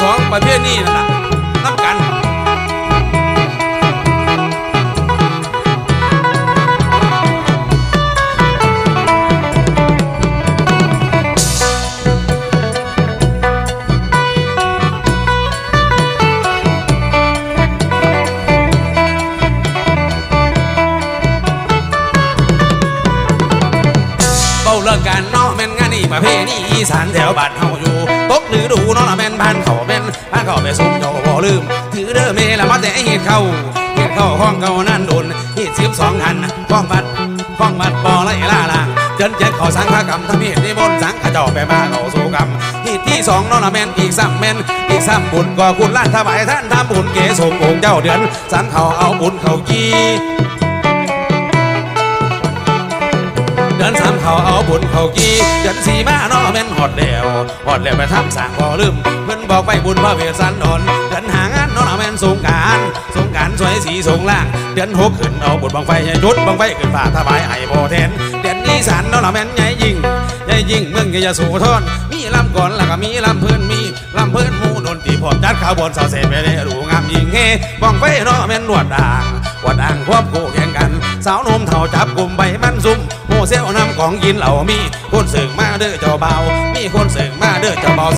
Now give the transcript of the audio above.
สองประเภทนี้นั่นล่ะ เลิกกันเนาะแม่นงานนี่ประเพณีอีสานแถวบ้านเฮาอยู่ตกหรือดูเนาะแม่นบ้านเขาแม่นบ้านเขาไปสุ่มเจ้าบ่ลืม ถือเด้อเมละมาแต่เฮ็ดเข้าเฮ็ดเข้าห้องเก่านั่นโดนเฮ็ดสิบสองทันห้องบัดห้องบัดปอไล่ล่าล่างเจินเจ็ดขอสังฆกรรมทำเฮ็ดนิมนต์สังฆเจ้าไปมาเข้าสู่กรรมเฮ็ดที่สองเนาะแม่นอีกซ้ำแม่นอีกซ้ำบุญก็คุณล้านถวายท่านทำบุญเกศงองค์เจ้าเดือน สังเขาเอาบุญเขาจี เดินสามเขาเอาบุญเขากีเดินสีมานาะแม่นหอดเดียวหอดเดียวไปทำสั่งบ่ลืมเพิ่นบอกไปบุญพระเวสสันดรเดินหางานเนาะแม่นสงการสงการสวยสีสงล่างเดือนหกขึ้นเอาบุญบังไฟให้จุดบังไฟขึ้นฟ้าถวายให้โบแทนเดือนอีสานเนาะแม่นใหญ่ยิ่งใหญ่ยิ่งเมืองยะโสธรมีลำก่อนแล้วก็มีลำเพื่อนมีลำเพื่อนหมู่ดนตีพร้อมจัดขาวบนสาวเสพไปได้รูงามยิ่งเฮบังไฟเนาะแม่นนวดด่างวดด่างควบคู่แข่งกัน สาวนมเท่าจับกลุ่มใบมันซุ่ม ของกินเหล่ามีคนเสึงมาเด้อเจ้าเบามีคนเสึงมาเด้อเจ้าเบา